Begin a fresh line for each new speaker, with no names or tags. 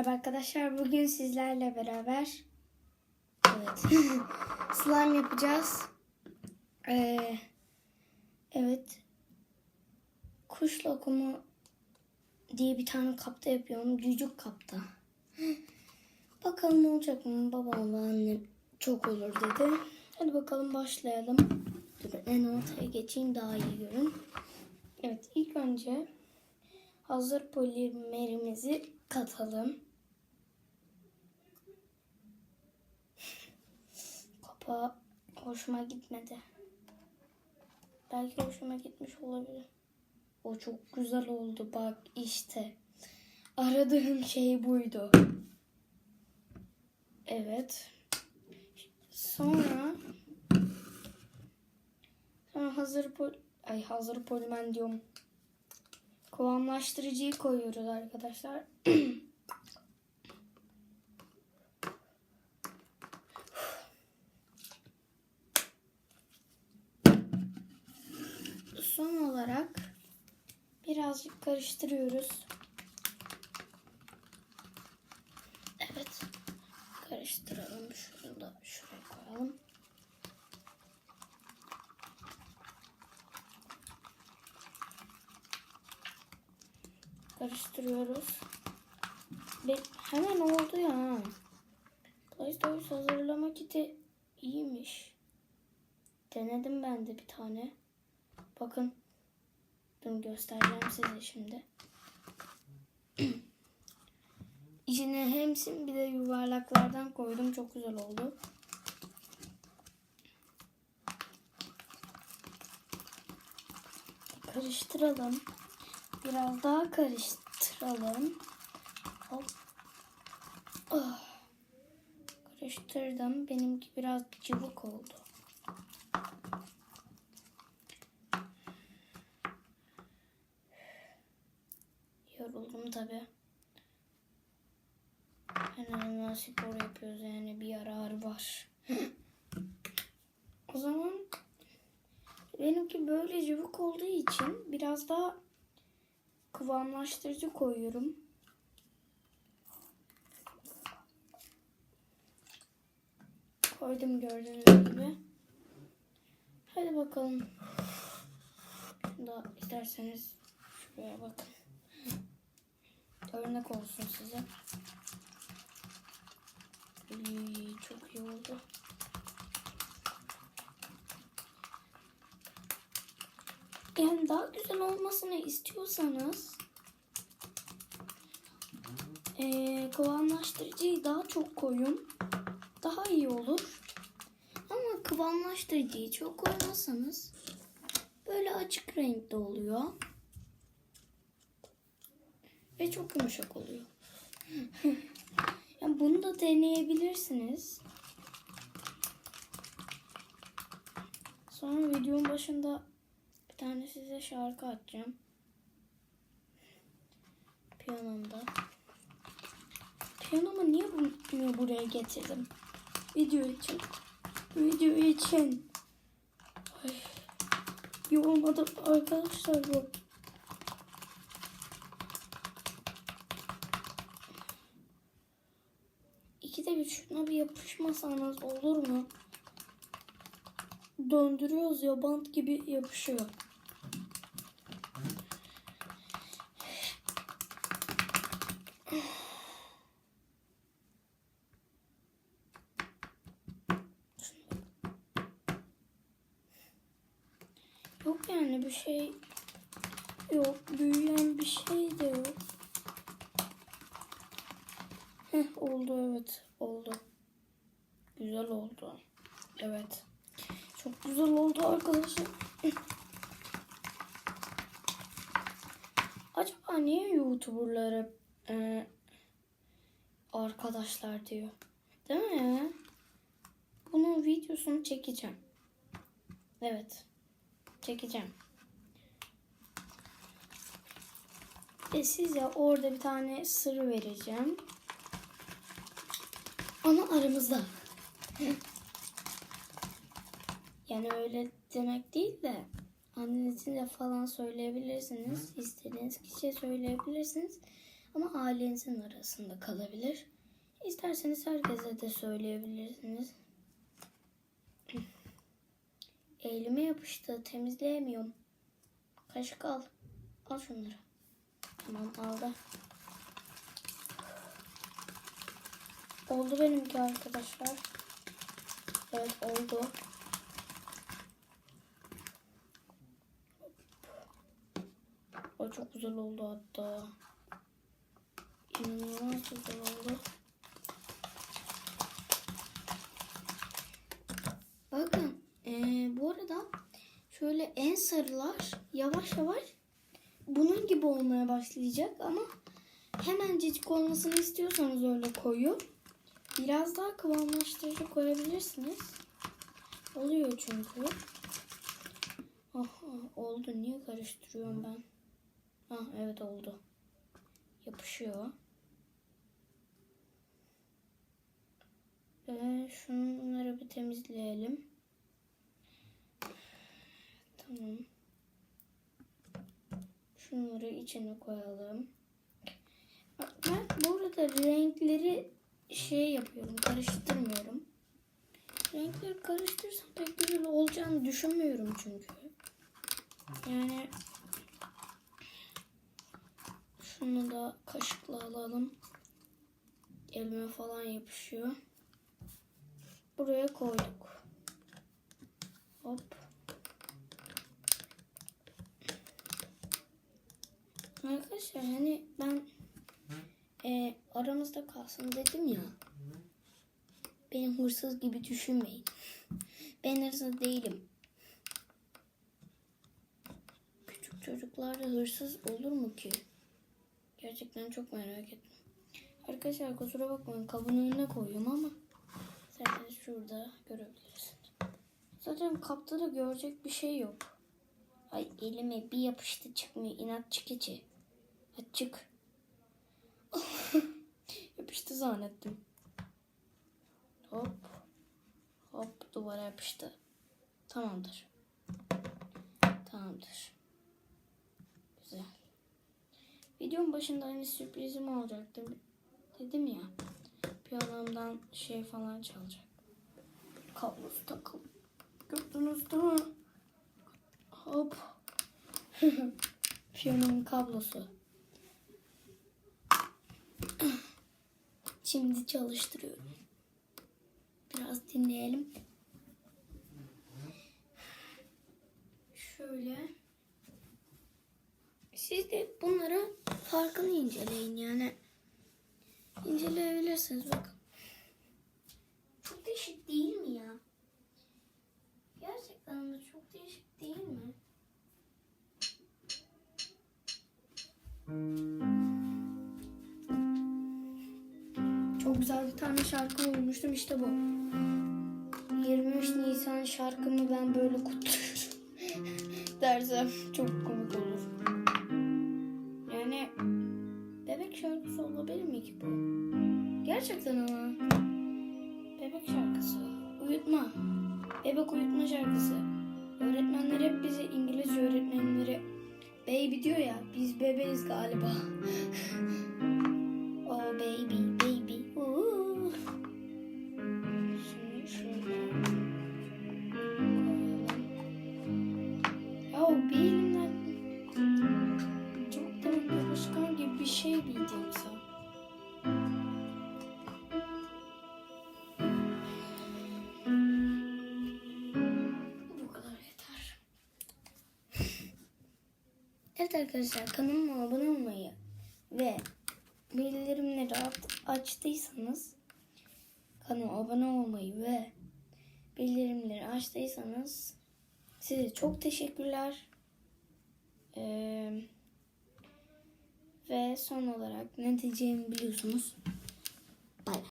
Merhaba arkadaşlar. Bugün sizlerle beraber evet slime yapacağız. Ee, evet. Kuş lokumu diye bir tane kapta yapıyorum. Cücük kapta. Bakalım olacak mı? Babam ve annem çok olur dedi. Hadi bakalım başlayalım. Dur en ortaya geçeyim daha iyi görün. Evet ilk önce hazır polimerimizi katalım. Kapağı hoşuma gitmedi. Belki hoşuma gitmiş olabilir. O çok güzel oldu bak işte. Aradığım şey buydu. Evet. Sonra sonra hazır pol ay hazır polimen diyorum. Kıvamlaştırıcıyı koyuyoruz arkadaşlar. Son olarak birazcık karıştırıyoruz. Evet. Karıştıralım. Şunu da şuraya koyalım. Karıştırıyoruz. Ve hemen oldu ya. PlayStation hazırlama kiti iyiymiş. Denedim ben de bir tane. Bakın. Dur göstereceğim size şimdi. İçine hemsin bir de yuvarlaklardan koydum. Çok güzel oldu. Karıştıralım. Biraz daha karıştıralım. Hop. Oh. Karıştırdım. Benimki biraz cıvık oldu. Benimki böyle cıvık olduğu için biraz daha kıvamlaştırıcı koyuyorum. Koydum gördüğünüz gibi. Hadi bakalım. Da isterseniz şuraya bakın. Örnek olsun size. Uy, çok iyi oldu. Yani daha güzel olmasını istiyorsanız eee kıvamlaştırıcıyı daha çok koyun. Daha iyi olur. Ama kıvamlaştırıcıyı çok koymazsanız böyle açık renkte oluyor. Ve çok yumuşak oluyor. yani bunu da deneyebilirsiniz. Sonra videonun başında tane size şarkı açacağım. Piyanomda. Piyanomu niye bunu buraya getirdim? Video için. Video için. Ay. Yormadım arkadaşlar bu. İkide bir şuna bir yapışmasanız olur mu? Döndürüyoruz ya bant gibi yapışıyor. Yok yani bir şey yok. Büyüyen bir şey de yok. Heh, oldu evet. Oldu. Güzel oldu. Evet. Çok güzel oldu arkadaşlar. Acaba niye YouTuber'lara e, arkadaşlar diyor? Değil mi? Bunun videosunu çekeceğim. Evet. Çekeceğim. Ve size orada bir tane sır vereceğim. Ama aramızda. Yani öyle demek değil de annenize falan söyleyebilirsiniz. İstediğiniz kişiye söyleyebilirsiniz. Ama ailenizin arasında kalabilir. İsterseniz herkese de söyleyebilirsiniz. Elime yapıştı. Temizleyemiyorum. Kaşık al. Al şunları. Tamam aldı. Oldu benimki arkadaşlar. Evet oldu. O çok güzel oldu hatta. İnanılmaz güzel oldu. Bakın eee, bu arada şöyle en sarılar yavaş yavaş bunun gibi olmaya başlayacak ama hemen cicik olmasını istiyorsanız öyle koyu. Biraz daha kıvamlaştırıcı koyabilirsiniz. Oluyor çünkü. Aha, oldu. Niye karıştırıyorum ben? Ah evet oldu. Yapışıyor. Ee, şunları bir temizleyelim. Tamam. Şunları içine koyalım. Bak, Ben bu arada renkleri şey yapıyorum, karıştırmıyorum. Renkleri karıştırsam pek güzel olacağını düşünmüyorum çünkü. Yani şunu da kaşıkla alalım. Elime falan yapışıyor. Buraya koyduk. Hop. Arkadaşlar hani ben e, aramızda kalsın dedim ya. Benim hırsız gibi düşünmeyin. Ben hırsız değilim. Küçük çocuklar da hırsız olur mu ki? Gerçekten çok merak ettim. Arkadaşlar kusura bakmayın kabın önüne koyuyorum ama zaten şurada görebilirsiniz. Zaten kapta da görecek bir şey yok. Ay elime bir yapıştı çıkmıyor inatçı keçi. Hadi çık. yapıştı zannettim. Hop. Hop duvara yapıştı. Tamamdır. Tamamdır. Güzel. Videonun başında hani sürprizim olacaktı. Dedim ya. Piyanomdan şey falan çalacak. Kablosu takılı. Gördünüz değil mi? Hop. Piyanomun kablosu. Şimdi çalıştırıyorum. Biraz dinleyelim. Şöyle. Siz de bunlara farkını inceleyin yani. İnceleyebilirsiniz bakın. Çok değişik değil mi ya? Gerçekten de çok değişik değil mi? Tane şarkı bulmuştum işte bu. 23 Nisan şarkımı ben böyle kutluyorum dersem çok komik olur. Yani bebek şarkısı olabilir mi ki bu? Gerçekten ama. Bebek şarkısı. Uyutma. Bebek uyutma şarkısı. Öğretmenler hep bize İngilizce öğretmenleri baby diyor ya biz bebeğiz galiba. oh baby. Evet arkadaşlar kanalıma abone olmayı ve bildirimleri aç- açtıysanız kanalıma abone olmayı ve bildirimleri açtıysanız size çok teşekkürler. Ee, ve son olarak ne diyeceğimi biliyorsunuz.